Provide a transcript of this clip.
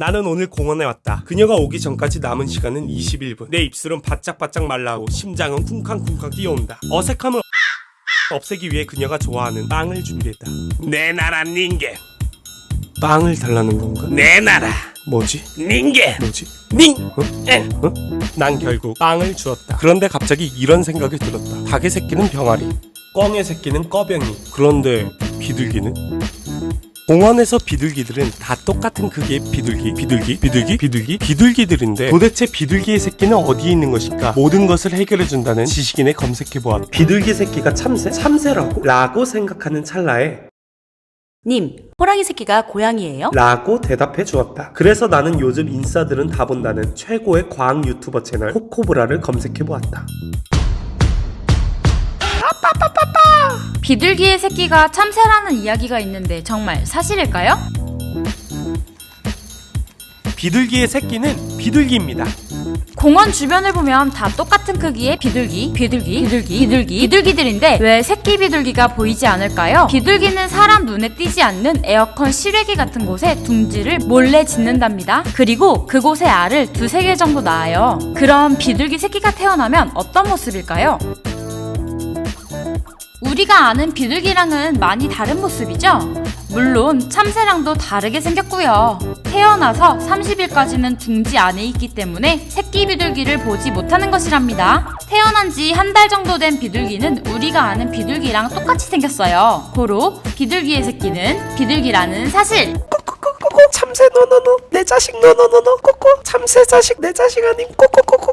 나는 오늘 공원에 왔다. 그녀가 오기 전까지 남은 시간은 21분. 내 입술은 바짝바짝 말라오고 심장은 쿵쾅쿵쾅 뛰어온다. 어색함을 없애기 위해 그녀가 좋아하는 빵을 준비했다. 내 나라 닌겐. 빵을 달라는 건가? 내 나라. 뭐지? 닌겐. 뭐지? 닝. 어? 엔. 어? 난 결국 빵을 주었다. 그런데 갑자기 이런 생각이 들었다. 닭의 새끼는 병아리, 꿩의 새끼는 꺼병이. 그런데 비둘기는? 공원에서 비둘기들은 다 똑같은 크기의 비둘기, 비둘기, 비둘기, 비둘기, 비둘기들인데 도대체 비둘기의 새끼는 어디에 있는 것일까? 모든 것을 해결해준다는 지식인에 검색해보았다. 비둘기 새끼가 참새? 참새라고? 라고 생각하는 찰나에 님, 호랑이 새끼가 고양이예요? 라고 대답해 주었다. 그래서 나는 요즘 인싸들은 다 본다는 최고의 과학 유튜버 채널 코코브라를 검색해 보았다. 비둘기의 새끼가 참새라는 이야기가 있는데 정말 사실일까요? 비둘기의 새끼는 비둘기입니다. 공원 주변을 보면 다 똑같은 크기의 비둘기, 비둘기, 비둘기, 비둘기, 비둘기들인데 왜 새끼 비둘기가 보이지 않을까요? 비둘기는 사람 눈에 띄지 않는 에어컨 실외기 같은 곳에 둥지를 몰래 짓는답니다. 그리고 그곳에 알을 두세 개 정도 낳아요. 그럼 비둘기 새끼가 태어나면 어떤 모습일까요? 우리가 아는 비둘기랑은 많이 다른 모습이죠? 물론 참새랑도 다르게 생겼고요. 태어나서 30일까지는 둥지 안에 있기 때문에 새끼 비둘기를 보지 못하는 것이랍니다. 태어난 지 한 달 정도 된 비둘기는 우리가 아는 비둘기랑 똑같이 생겼어요. 고로 비둘기의 새끼는 비둘기라는 사실. 꼬꼬꼬꼬 참새 노노노 내 자식 노노노노 꼬꼬 참새 자식 내 자식 아님 꼬꼬꼬꼬